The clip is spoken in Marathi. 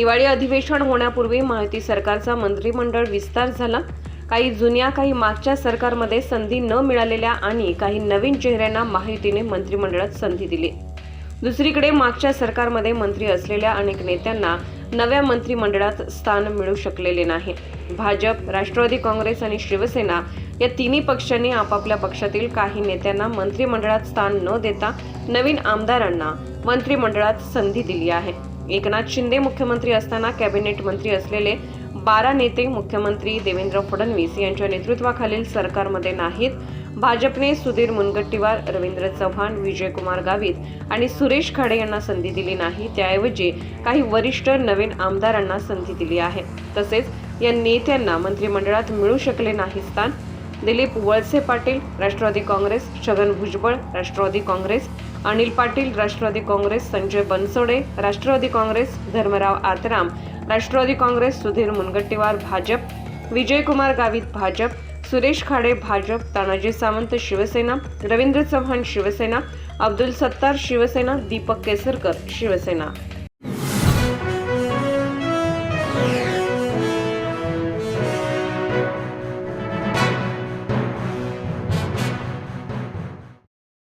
हिवाळी अधिवेशन होण्यापूर्वी माहिती सरकारचा मंत्रिमंडळ विस्तार झाला. काही जुन्या काही मागच्या सरकारमध्ये संधी न मिळालेल्या आणि काही नवीन चेहऱ्यांना माहितीने मंत्रिमंडळात संधी दिली. दुसरीकडे मागच्या सरकारमध्ये मंत्री असलेल्या अनेक नेत्यांना नव्या मंत्रिमंडळात स्थान मिळू शकलेले नाही. भाजप राष्ट्रवादी काँग्रेस आणि शिवसेना या तिन्ही पक्षांनी आपापल्या पक्षातील काही नेत्यांना मंत्रिमंडळात स्थान न देता नवीन आमदारांना मंत्रिमंडळात संधी दिली आहे. एकनाथ शिंदे मुख्यमंत्री असताना कॅबिनेट मंत्री असलेले बारा नेते मुख्यमंत्री देवेंद्र फडणवीस यांच्या नेतृत्वाखालील सरकारमध्ये नाहीत. भाजपने सुधीर मुनगट्टीवार रवींद्र चव्हाण विजयकुमार गावित आणि सुरेश खाडे यांना संधी दिली नाही. त्याऐवजी काही वरिष्ठ नवीन आमदारांना संधी दिली आहे. तसेच या नेत्यांना मंत्रिमंडळात मिळू शकले नाही स्थान. दिलीप वळसे पाटील राष्ट्रवादी काँग्रेस छगन भुजबळ राष्ट्रवादी काँग्रेस अनिल पाटील राष्ट्रवादी काँग्रेस संजय बनसोडे राष्ट्रवादी काँग्रेस धर्मराव आतराम राष्ट्रवादी काँग्रेस सुधीर मुनगट्टीवार भाजप विजयकुमार गावित भाजप सुरेश खाडे भाजप तानाजी सावंत शिवसेना रवींद्र चव्हाण शिवसेना अब्दुल सत्तार शिवसेना दीपक केसरकर शिवसेना.